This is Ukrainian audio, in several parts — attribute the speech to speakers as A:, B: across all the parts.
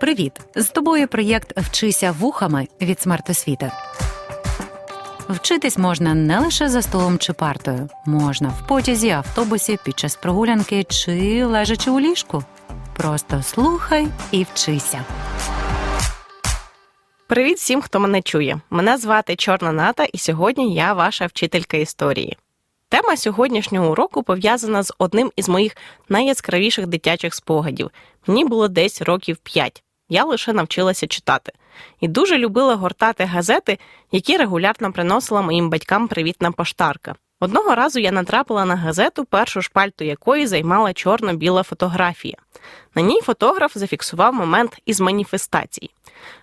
A: Привіт! З тобою проєкт Вчися вухами від смертосвіти. Вчитись можна не лише за столом чи партою, можна в потязі, автобусі, під час прогулянки чи лежачи у ліжку. Просто слухай і вчися.
B: Привіт всім, хто мене чує. Мене звати Чорна Ната, і сьогодні я ваша вчителька історії. Тема сьогоднішнього уроку пов'язана з одним із моїх найяскравіших дитячих спогадів. Мені було десь років 5. Я лише навчилася читати. І дуже любила гортати газети, які регулярно приносила моїм батькам привітна поштарка. Одного разу я натрапила на газету, першу шпальту якої займала чорно-біла фотографія. На ній фотограф зафіксував момент із маніфестації.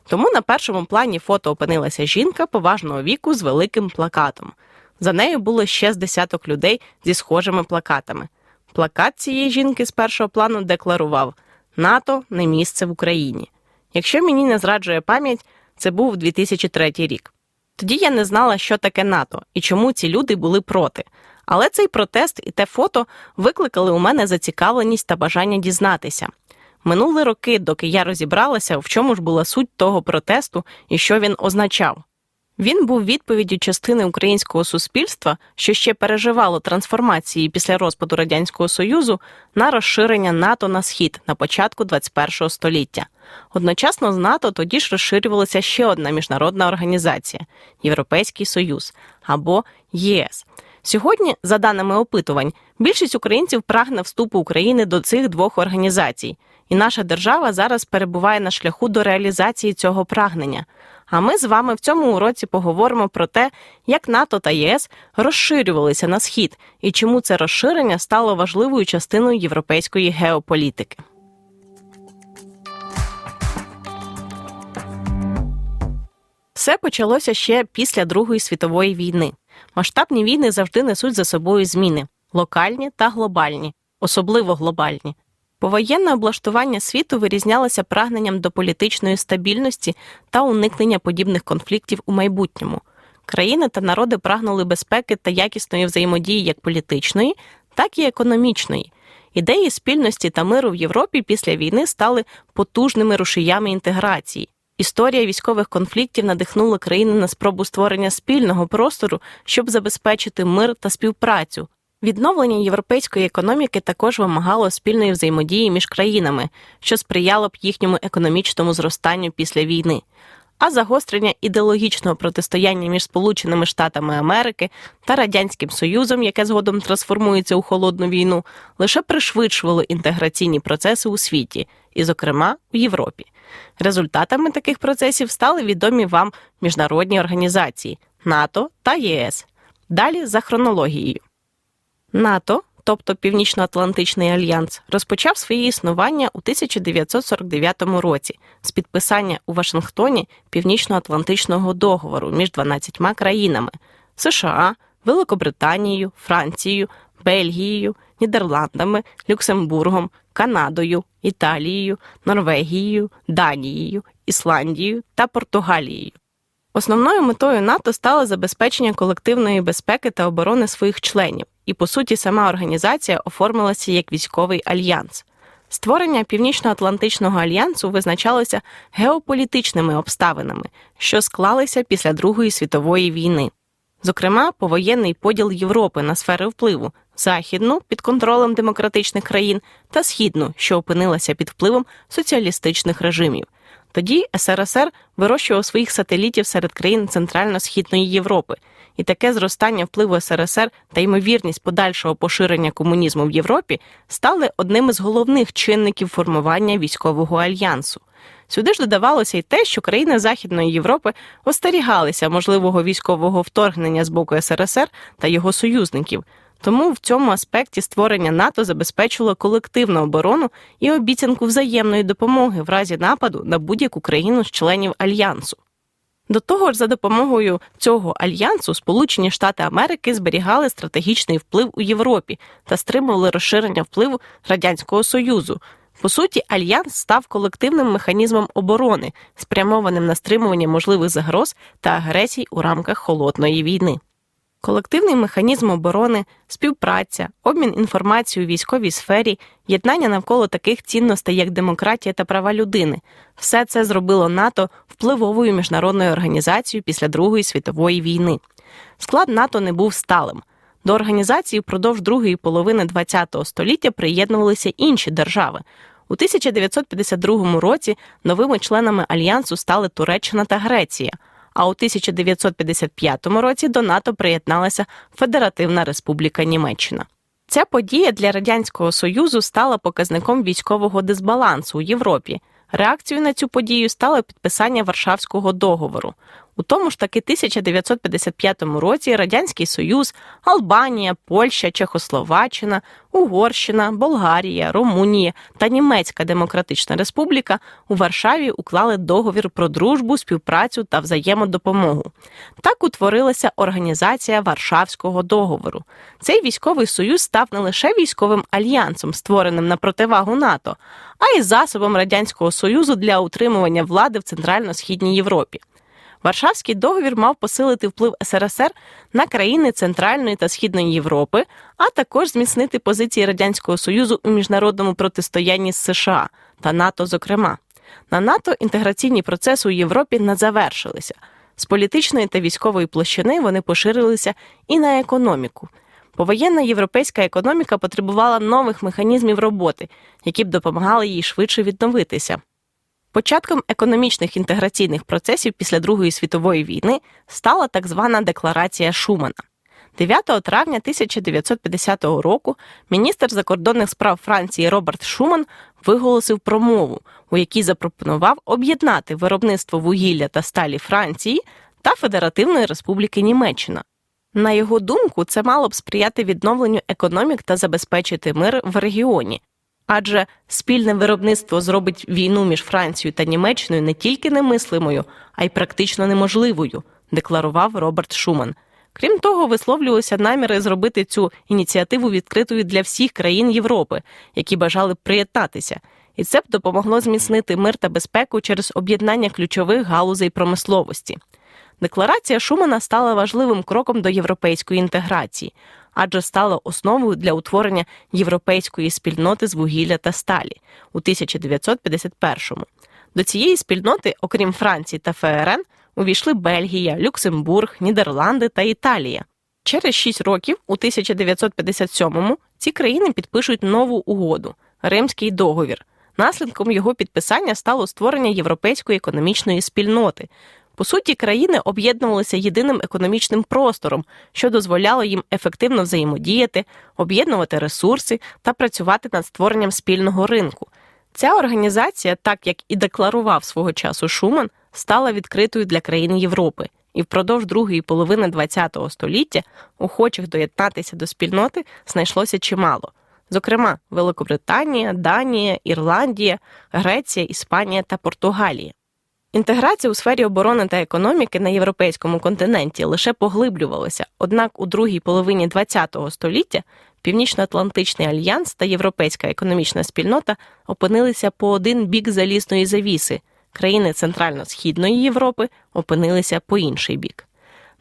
B: Тому на першому плані фото опинилася жінка поважного віку з великим плакатом. За нею було ще з десяток людей зі схожими плакатами. Плакат цієї жінки з першого плану декларував НАТО не місце в Україні. Якщо мені не зраджує пам'ять, це був 2003 рік. Тоді я не знала, що таке НАТО і чому ці люди були проти. Але цей протест і те фото викликали у мене зацікавленість та бажання дізнатися. Минули роки, доки я розібралася, в чому ж була суть того протесту і що він означав. Він був відповіддю частини українського суспільства, що ще переживало трансформації після розпаду радянського союзу на розширення НАТО на схід на початку 21 століття. Одночасно з НАТО тоді ж розширювалася ще одна міжнародна організація Європейський Союз або ЄС. Сьогодні, за даними опитувань, більшість українців прагне вступу України до цих двох організацій, і наша держава зараз перебуває на шляху до реалізації цього прагнення. А ми з вами в цьому уроці поговоримо про те, як НАТО та ЄС розширювалися на схід і чому це розширення стало важливою частиною європейської геополітики. Все почалося ще після Другої світової війни. Масштабні війни завжди несуть за собою зміни локальні та глобальні, особливо глобальні. Повоєнне облаштування світу вирізнялося прагненням до політичної стабільності та уникнення подібних конфліктів у майбутньому. Країни та народи прагнули безпеки та якісної взаємодії як політичної, так і економічної. Ідеї спільності та миру в Європі після війни стали потужними рушіями інтеграції. Історія військових конфліктів надихнула країни на спробу створення спільного простору, щоб забезпечити мир та співпрацю. Відновлення європейської економіки також вимагало спільної взаємодії між країнами, що сприяло б їхньому економічному зростанню після війни. А загострення ідеологічного протистояння між Сполученими Штатами Америки та Радянським Союзом, яке згодом трансформується у холодну війну, лише пришвидшувало інтеграційні процеси у світі, і, зокрема, у Європі. Результатами таких процесів стали відомі вам міжнародні організації НАТО та ЄС. Далі за хронологією. НАТО, тобто Північно-Атлантичний альянс, розпочав своє існування у 1949 році з підписання у Вашингтоні Північно-Атлантичного договору між 12 країнами США, Великобританією, Францією, Бельгією, Нідерландами, Люксембургом, Канадою, Італією, Норвегією, Данією, Ісландією та Португалією. Основною метою НАТО стало забезпечення колективної безпеки та оборони своїх членів, і по суті сама організація оформилася як військовий альянс. Створення Північно-Атлантичного альянсу визначалося геополітичними обставинами, що склалися після Другої світової війни. Зокрема, повоєнний поділ Європи на сфери впливу західну під контролем демократичних країн та східну, що опинилася під впливом соціалістичних режимів. Тоді СРСР вирощував своїх сателітів серед країн Центрально-Східної Європи, і таке зростання впливу СРСР та ймовірність подальшого поширення комунізму в Європі стали одним із головних чинників формування військового альянсу. Сюди ж додавалося й те, що країни Західної Європи остерігалися можливого військового вторгнення з боку СРСР та його союзників. Тому в цьому аспекті створення НАТО забезпечило колективну оборону і обіцянку взаємної допомоги в разі нападу на будь-яку країну з членів альянсу. До того ж, за допомогою цього альянсу Сполучені Штати Америки зберігали стратегічний вплив у Європі та стримували розширення впливу Радянського Союзу. По суті, альянс став колективним механізмом оборони, спрямованим на стримування можливих загроз та агресій у рамках холодної війни. Колективний механізм оборони, співпраця, обмін інформацією у військовій сфері, єднання навколо таких цінностей, як демократія та права людини все це зробило НАТО впливовою міжнародною організацією після Другої світової війни. Склад НАТО не був сталим. До організації впродовж другої половини ХХ століття приєднувалися інші держави. У 1952 році новими членами альянсу стали Туреччина та Греція. А у 1955 році до НАТО приєдналася Федеративна Республіка Німеччина. Ця подія для радянського союзу стала показником військового дисбалансу у Європі. Реакцією на цю подію стало підписання Варшавського договору. У тому ж таки 1955 році Радянський Союз, Албанія, Польща, Чехословаччина, Угорщина, Болгарія, Румунія та Німецька Демократична Республіка у Варшаві уклали договір про дружбу, співпрацю та взаємодопомогу. Так утворилася організація Варшавського договору. Цей військовий союз став не лише військовим альянсом, створеним на противагу НАТО, а й засобом Радянського Союзу для утримування влади в Центрально-східній Європі. Варшавський договір мав посилити вплив СРСР на країни Центральної та Східної Європи, а також зміцнити позиції Радянського Союзу у міжнародному протистоянні з США та НАТО, зокрема. На НАТО інтеграційні процеси у Європі не завершилися. З політичної та військової площини вони поширилися і на економіку. Повоєнна європейська економіка потребувала нових механізмів роботи, які б допомагали їй швидше відновитися. Початком економічних інтеграційних процесів після Другої світової війни стала так звана Декларація Шумана. 9 травня 1950 року міністр закордонних справ Франції Роберт Шуман виголосив промову, у якій запропонував об'єднати виробництво вугілля та сталі Франції та Федеративної Республіки Німеччина. На його думку, це мало б сприяти відновленню економік та забезпечити мир в регіоні. Адже спільне виробництво зробить війну між Францією та Німеччиною не тільки немислимою, а й практично неможливою, декларував Роберт Шуман. Крім того, висловлювалися наміри зробити цю ініціативу відкритою для всіх країн Європи, які бажали б приєднатися, і це б допомогло зміцнити мир та безпеку через об'єднання ключових галузей промисловості. Декларація Шумана стала важливим кроком до європейської інтеграції, адже стала основою для утворення європейської спільноти з вугілля та сталі у 1951-му. До цієї спільноти, окрім Франції та ФРН, увійшли Бельгія, Люксембург, Нідерланди та Італія. Через шість років, у 1957-му, ці країни підпишуть нову угоду Римський договір. Наслідком його підписання стало створення європейської економічної спільноти. По суті, країни об'єднувалися єдиним економічним простором, що дозволяло їм ефективно взаємодіяти, об'єднувати ресурси та працювати над створенням спільного ринку. Ця організація, так як і декларував свого часу Шуман, стала відкритою для країн Європи, і впродовж другої половини ХХ століття охочих доєднатися до спільноти знайшлося чимало. Зокрема, Великобританія, Данія, Ірландія, Греція, Іспанія та Португалія. Інтеграція у сфері оборони та економіки на європейському континенті лише поглиблювалася, однак у другій половині ХХ століття Північно-Атлантичний альянс та Європейська економічна спільнота опинилися по один бік залізної завіси. Країни Центрально-Східної Європи опинилися по інший бік.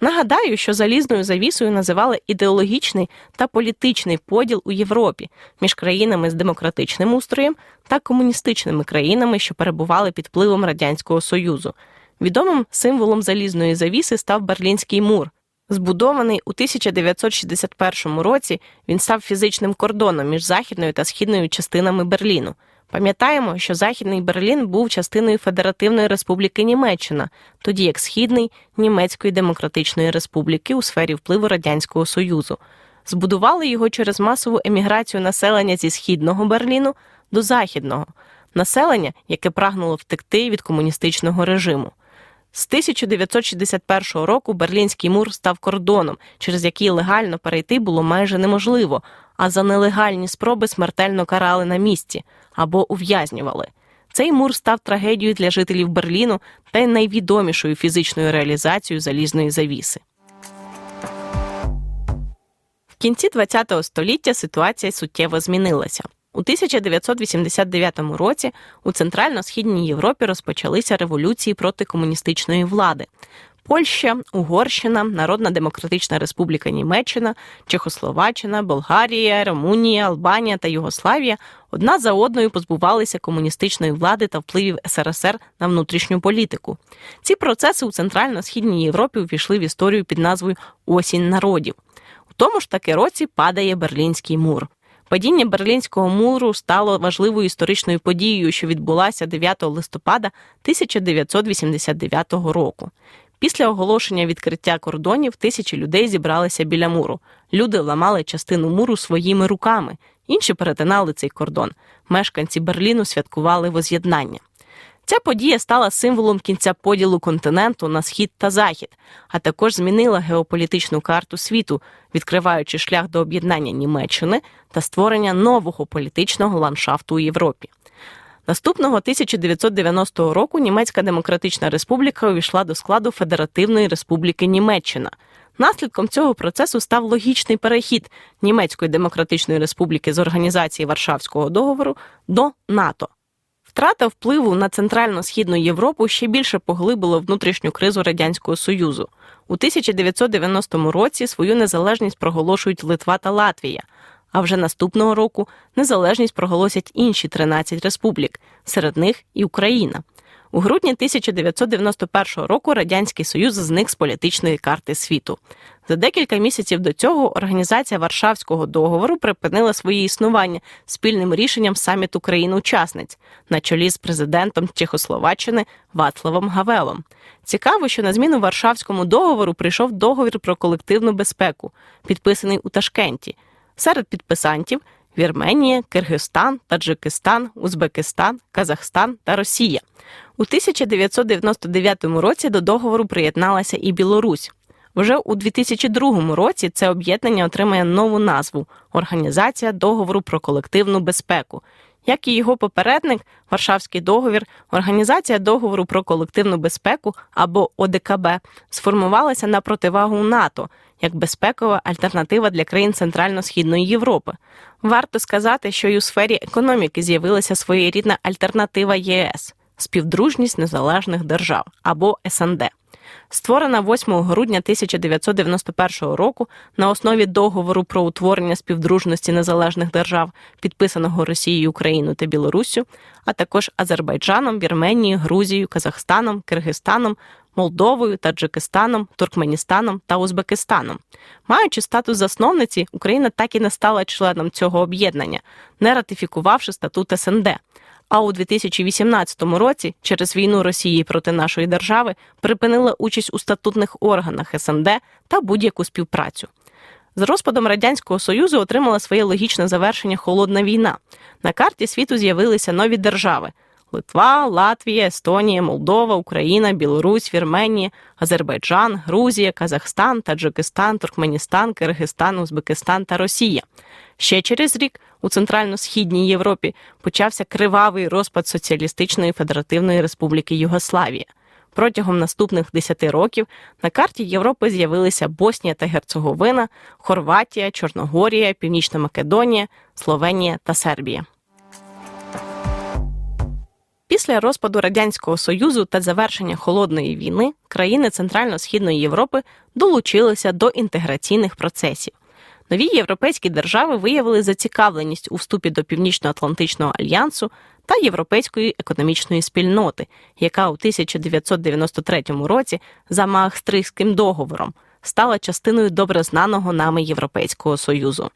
B: Нагадаю, що залізною завісою називали ідеологічний та політичний поділ у Європі між країнами з демократичним устроєм та комуністичними країнами, що перебували під впливом Радянського Союзу. Відомим символом залізної завіси став Берлінський мур. Збудований у 1961 році, він став фізичним кордоном між західною та східною частинами Берліну. Пам'ятаємо, що Західний Берлін був частиною Федеративної Республіки Німеччина, тоді як Східний Німецької Демократичної Республіки у сфері впливу Радянського Союзу. Збудували його через масову еміграцію населення зі східного Берліну до західного, населення, яке прагнуло втекти від комуністичного режиму. З 1961 року Берлінський мур став кордоном, через який легально перейти було майже неможливо, а за нелегальні спроби смертельно карали на місці або ув'язнювали. Цей мур став трагедією для жителів Берліну та й найвідомішою фізичною реалізацією залізної завіси. В кінці ХХ століття ситуація суттєво змінилася. У 1989 році у Центрально-східній Європі розпочалися революції проти комуністичної влади. Польща, Угорщина, Народна Демократична Республіка Німеччина, Чехословаччина, Болгарія, Румунія, Албанія та Югославія одна за одною позбувалися комуністичної влади та впливів СРСР на внутрішню політику. Ці процеси у центрально-східній Європі увійшли в історію під назвою Осінь народів. У тому ж таки році падає Берлінський мур. Падіння Берлінського муру стало важливою історичною подією, що відбулася 9 листопада 1989 року. Після оголошення відкриття кордонів тисячі людей зібралися біля муру. Люди ламали частину муру своїми руками, інші перетинали цей кордон. Мешканці Берліну святкували воз'єднання. Ця подія стала символом кінця поділу континенту на схід та захід, а також змінила геополітичну карту світу, відкриваючи шлях до об'єднання Німеччини та створення нового політичного ландшафту у Європі. Наступного 1990 року Німецька Демократична Республіка увійшла до складу Федеративної Республіки Німеччина. Наслідком цього процесу став логічний перехід Німецької Демократичної Республіки з організації Варшавського договору до НАТО. Втрата впливу на центрально-східну Європу ще більше поглибило внутрішню кризу Радянського Союзу. У 1990 році свою незалежність проголошують Литва та Латвія. А вже наступного року незалежність проголосять інші 13 республік, серед них і Україна. У грудні 1991 року Радянський Союз зник з політичної карти світу. За декілька місяців до цього організація Варшавського договору припинила своє існування спільним рішенням саміту країн-учасниць на чолі з президентом Чехословаччини Вацлавом Гавелом. Цікаво, що на зміну Варшавському договору прийшов договір про колективну безпеку, підписаний у Ташкенті. Серед підписантів Вірменія, Киргизстан, Таджикистан, Узбекистан, Казахстан та Росія. У 1999 році до договору приєдналася і Білорусь. Вже у 2002 році це об'єднання отримає нову назву Організація договору про колективну безпеку. Як і його попередник, Варшавський договір, Організація договору про колективну безпеку або ОДКБ сформувалася на противагу НАТО як безпекова альтернатива для країн Центрально-Східної Європи. Варто сказати, що й у сфері економіки з'явилася своєрідна альтернатива ЄС співдружність незалежних держав або СНД. Створена 8 грудня 1991 року на основі договору про утворення співдружності незалежних держав, підписаного Росією, Україною та Білоруссю, а також Азербайджаном, Вірменією, Грузією, Казахстаном, Киргизстаном, Молдовою, Таджикистаном, Туркменістаном та Узбекистаном. Маючи статус засновниці, Україна так і не стала членом цього об'єднання, не ратифікувавши статут СНД. А у 2018 році, через війну Росії проти нашої держави, припинила участь у статутних органах СНД та будь-яку співпрацю. З розпадом радянського союзу отримала своє логічне завершення холодна війна. На карті світу з'явилися нові держави: Литва, Латвія, Естонія, Молдова, Україна, Білорусь, Вірменія, Азербайджан, Грузія, Казахстан, Таджикистан, Туркменістан, Киргизстан, Узбекистан та Росія. Ще через рік у центрально-східній Європі почався кривавий розпад Соціалістичної Федеративної Республіки Югославія. Протягом наступних 10 років на карті Європи з'явилися Боснія та Герцеговина, Хорватія, Чорногорія, Північна Македонія, Словенія та Сербія. Після розпаду Радянського Союзу та завершення холодної війни країни Центрально-Східної Європи долучилися до інтеграційних процесів. Нові європейські держави виявили зацікавленість у вступі до Північно-Атлантичного альянсу та Європейської економічної спільноти, яка у 1993 році за Маахстрихтським договором стала частиною добре знаного нами Європейського Союзу.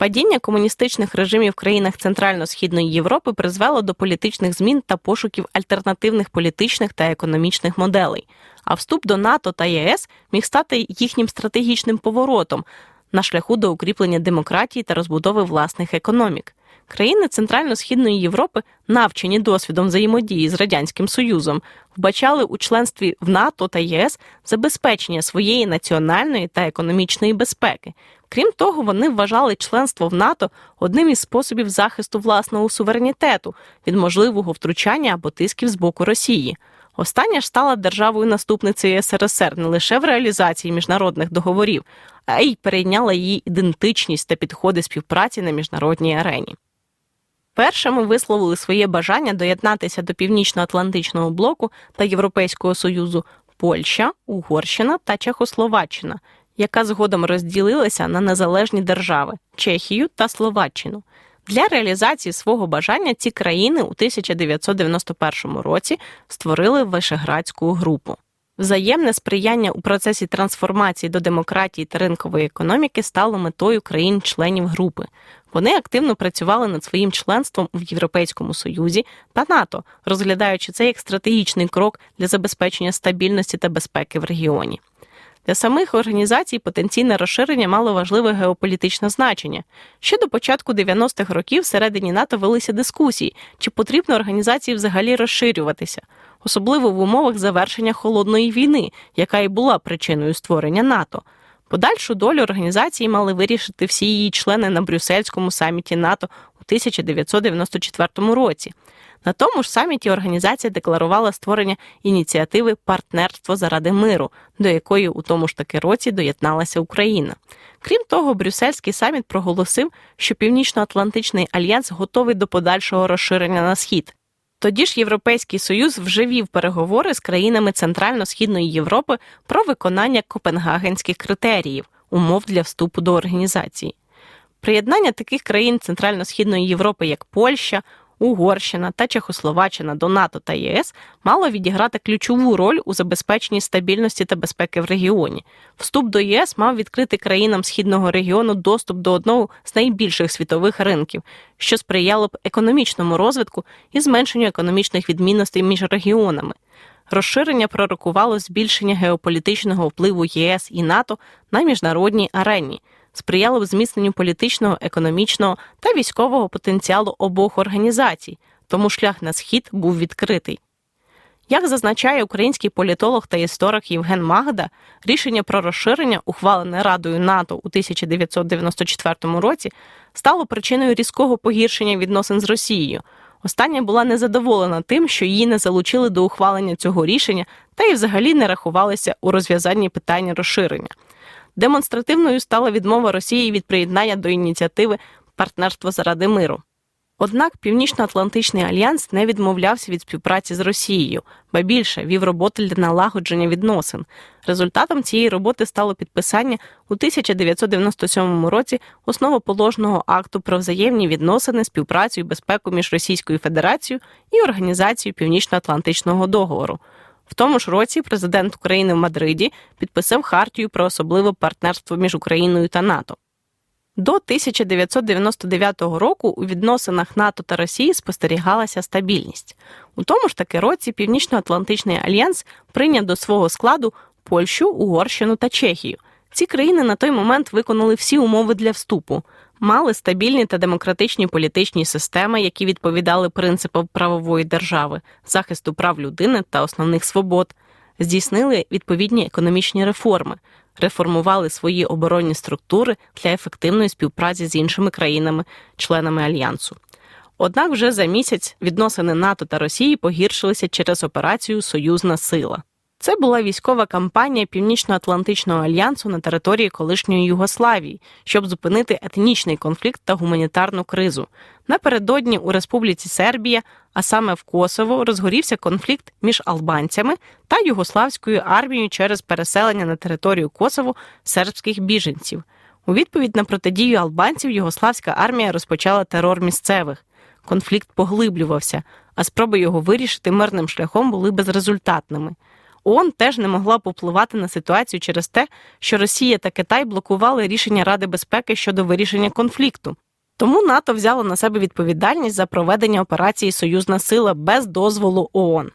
B: Падіння комуністичних режимів в країнах Центрально-Східної Європи призвело до політичних змін та пошуків альтернативних політичних та економічних моделей. А вступ до НАТО та ЄС міг стати їхнім стратегічним поворотом на шляху до укріплення демократії та розбудови власних економік. Країни Центрально-Східної Європи, навчені досвідом взаємодії з радянським союзом, вбачали у членстві в НАТО та ЄС забезпечення своєї національної та економічної безпеки. Крім того, вони вважали членство в НАТО одним із способів захисту власного суверенітету від можливого втручання або тисків з боку Росії. Остання ж стала державою наступницею СРСР не лише в реалізації міжнародних договорів, а й перейняла її ідентичність та підходи співпраці на міжнародній арені. Першими висловили своє бажання доєднатися до Північно-Атлантичного блоку та Європейського Союзу Польща, Угорщина та Чехословаччина, яка згодом розділилася на незалежні держави Чехію та Словаччину. Для реалізації свого бажання ці країни у 1991 році створили Вишеградську групу. Взаємне сприяння у процесі трансформації до демократії та ринкової економіки стало метою країн-членів групи. Вони активно працювали над своїм членством в Європейському Союзі та НАТО, розглядаючи це як стратегічний крок для забезпечення стабільності та безпеки в регіоні. Для самих організацій потенційне розширення мало важливе геополітичне значення. Ще до початку 90-х років всередині НАТО велися дискусії, чи потрібно організації взагалі розширюватися, особливо в умовах завершення холодної війни, яка і була причиною створення НАТО. Подальшу долю організації мали вирішити всі її члени на Брюссельському саміті НАТО у 1994 році. На тому ж саміті організація декларувала створення ініціативи Партнерство заради миру, до якої у тому ж таки році доєдналася Україна. Крім того, Брюссельський саміт проголосив, що Північно-Атлантичний альянс готовий до подальшого розширення на схід. Тоді ж Європейський Союз вже вів переговори з країнами Центрально-Східної Європи про виконання копенгагенських критеріїв, умов для вступу до організації. Приєднання таких країн Центрально-Східної Європи, як Польща, Угорщина та Чехословаччина до НАТО та ЄС мало відіграти ключову роль у забезпеченні стабільності та безпеки в регіоні. Вступ до ЄС мав відкрити країнам східного регіону доступ до одного з найбільших світових ринків, що сприяло б економічному розвитку і зменшенню економічних відмінностей між регіонами. Розширення пророкувало збільшення геополітичного впливу ЄС і НАТО на міжнародній арені сприяло б зміцненню політичного, економічного та військового потенціалу обох організацій, тому шлях на схід був відкритий. Як зазначає український політолог та історик Євген Магда, рішення про розширення, ухвалене Радою НАТО у 1994 році, стало причиною різкого погіршення відносин з Росією. Остання була незадоволена тим, що її не залучили до ухвалення цього рішення та й взагалі не рахувалися у розв'язанні питання розширення. Демонстративною стала відмова Росії від приєднання до ініціативи Партнерство заради миру. Однак Північно-Атлантичний альянс не відмовлявся від співпраці з Росією, ба більше вів роботи для налагодження відносин. Результатом цієї роботи стало підписання у 1997 році основоположного акту про взаємні відносини, співпрацю і безпеку між Російською Федерацією і Організацією Північно-Атлантичного договору. В тому ж році президент України в Мадриді підписав хартію про особливе партнерство між Україною та НАТО. До 1999 року у відносинах НАТО та Росії спостерігалася стабільність. У тому ж таки році Північно-Атлантичний альянс прийняв до свого складу Польщу, Угорщину та Чехію. Ці країни на той момент виконали всі умови для вступу, мали стабільні та демократичні політичні системи, які відповідали принципам правової держави, захисту прав людини та основних свобод, здійснили відповідні економічні реформи, реформували свої оборонні структури для ефективної співпраці з іншими країнами, членами альянсу. Однак вже за місяць відносини НАТО та Росії погіршилися через операцію Союзна сила. Це була військова кампанія Північно-Атлантичного альянсу на території колишньої Югославії, щоб зупинити етнічний конфлікт та гуманітарну кризу. Напередодні у Республіці Сербія, а саме в Косово, розгорівся конфлікт між албанцями та югославською армією через переселення на територію Косово сербських біженців. У відповідь на протидію албанців югославська армія розпочала терор місцевих. Конфлікт поглиблювався, а спроби його вирішити мирним шляхом були безрезультатними. ООН теж не могла попливати на ситуацію через те, що Росія та Китай блокували рішення Ради безпеки щодо вирішення конфлікту. Тому НАТО взяло на себе відповідальність за проведення операції Союзна сила без дозволу ООН.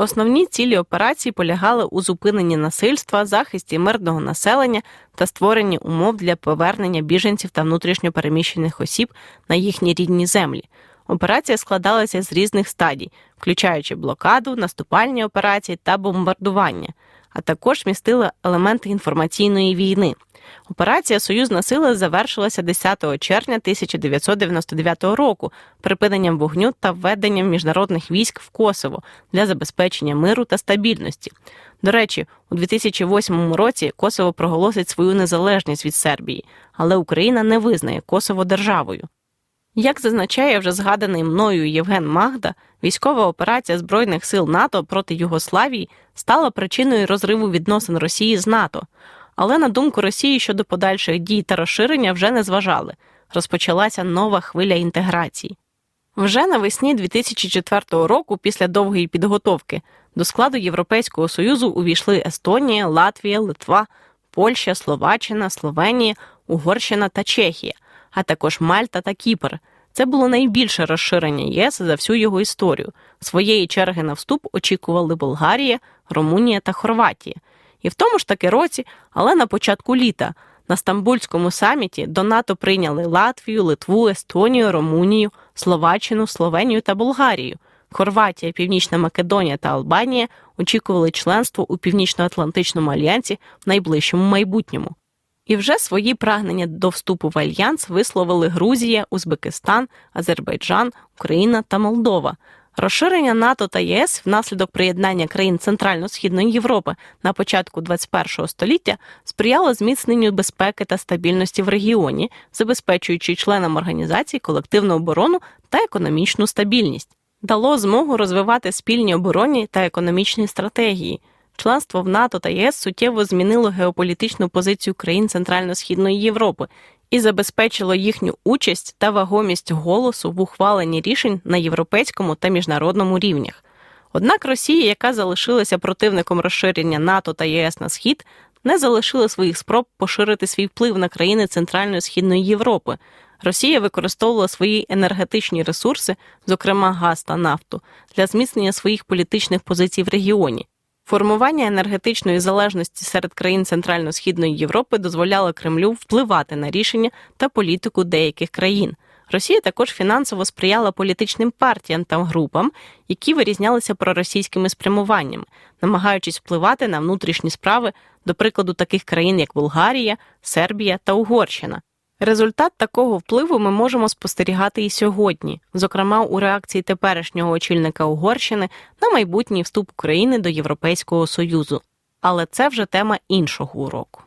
B: Основні цілі операції полягали у зупиненні насильства, захисті мирного населення та створенні умов для повернення біженців та внутрішньопереміщених осіб на їхні рідні землі. Операція складалася з різних стадій, включаючи блокаду, наступальні операції та бомбардування, а також містила елементи інформаційної війни. Операція Союзна сила завершилася 10 червня 1999 року припиненням вогню та введенням міжнародних військ в Косово для забезпечення миру та стабільності. До речі, у 2008 році Косово проголосить свою незалежність від Сербії, але Україна не визнає Косово державою. Як зазначає вже згаданий мною Євген Магда, військова операція Збройних сил НАТО проти Югославії стала причиною розриву відносин Росії з НАТО. Але на думку Росії щодо подальших дій та розширення вже не зважали. Розпочалася нова хвиля інтеграції. Вже навесні 2004 року, після довгої підготовки, до складу Європейського Союзу увійшли Естонія, Латвія, Литва, Польща, Словаччина, Словенія, Угорщина та Чехія, а також Мальта та Кіпр. Це було найбільше розширення ЄС за всю його історію. Своєї черги на вступ очікували Болгарія, Румунія та Хорватія. І в тому ж таки році, але на початку літа, на Стамбульському саміті до НАТО прийняли Латвію, Литву, Естонію, Румунію, Словаччину, Словенію та Болгарію. Хорватія, Північна Македонія та Албанія очікували членство у Північно-Атлантичному альянсі в найближчому майбутньому. І вже свої прагнення до вступу в альянс висловили Грузія, Узбекистан, Азербайджан, Україна та Молдова. Розширення НАТО та ЄС внаслідок приєднання країн Центрально-Східної Європи на початку 21 століття сприяло зміцненню безпеки та стабільності в регіоні, забезпечуючи членам організації колективну оборону та економічну стабільність, дало змогу розвивати спільні оборонні та економічні стратегії. Членство в НАТО та ЄС суттєво змінило геополітичну позицію країн Центрально-Східної Європи і забезпечило їхню участь та вагомість голосу в ухваленні рішень на європейському та міжнародному рівнях. Однак Росія, яка залишилася противником розширення НАТО та ЄС на схід, не залишила своїх спроб поширити свій вплив на країни Центральної Східної Європи. Росія використовувала свої енергетичні ресурси, зокрема газ та нафту, для зміцнення своїх політичних позицій в регіоні. Формування енергетичної залежності серед країн Центрально-Східної Європи дозволяло Кремлю впливати на рішення та політику деяких країн. Росія також фінансово сприяла політичним партіям та групам, які вирізнялися проросійськими спрямуваннями, намагаючись впливати на внутрішні справи, до прикладу, таких країн, як Болгарія, Сербія та Угорщина. Результат такого впливу ми можемо спостерігати і сьогодні, зокрема у реакції теперішнього очільника Угорщини на майбутній вступ України до Європейського Союзу. Але це вже тема іншого уроку.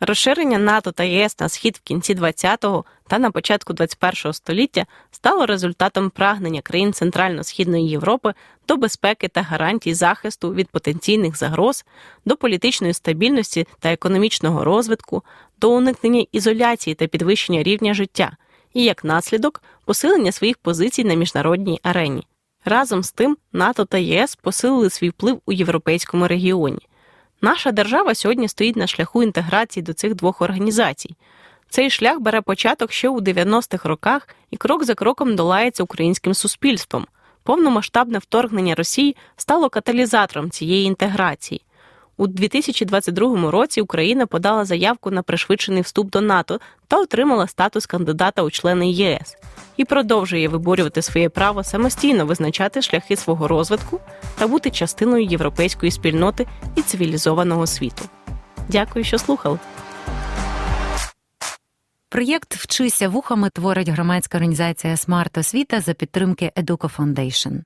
B: Розширення НАТО та ЄС на схід в кінці 20-го та на початку 21-го століття стало результатом прагнення країн Центрально-Східної Європи до безпеки та гарантій захисту від потенційних загроз, до політичної стабільності та економічного розвитку, до уникнення ізоляції та підвищення рівня життя, і як наслідок посилення своїх позицій на міжнародній арені. Разом з тим, НАТО та ЄС посилили свій вплив у європейському регіоні. Наша держава сьогодні стоїть на шляху інтеграції до цих двох організацій. Цей шлях бере початок ще у 90-х роках і крок за кроком долається українським суспільством. Повномасштабне вторгнення Росії стало каталізатором цієї інтеграції. У 2022 році Україна подала заявку на пришвидшений вступ до НАТО та отримала статус кандидата у члени ЄС і продовжує виборювати своє право самостійно визначати шляхи свого розвитку та бути частиною європейської спільноти і цивілізованого світу. Дякую, що слухали.
A: Проєкт Вчися вухами творить громадська організація Смарт Освіта за підтримки Educo Foundation.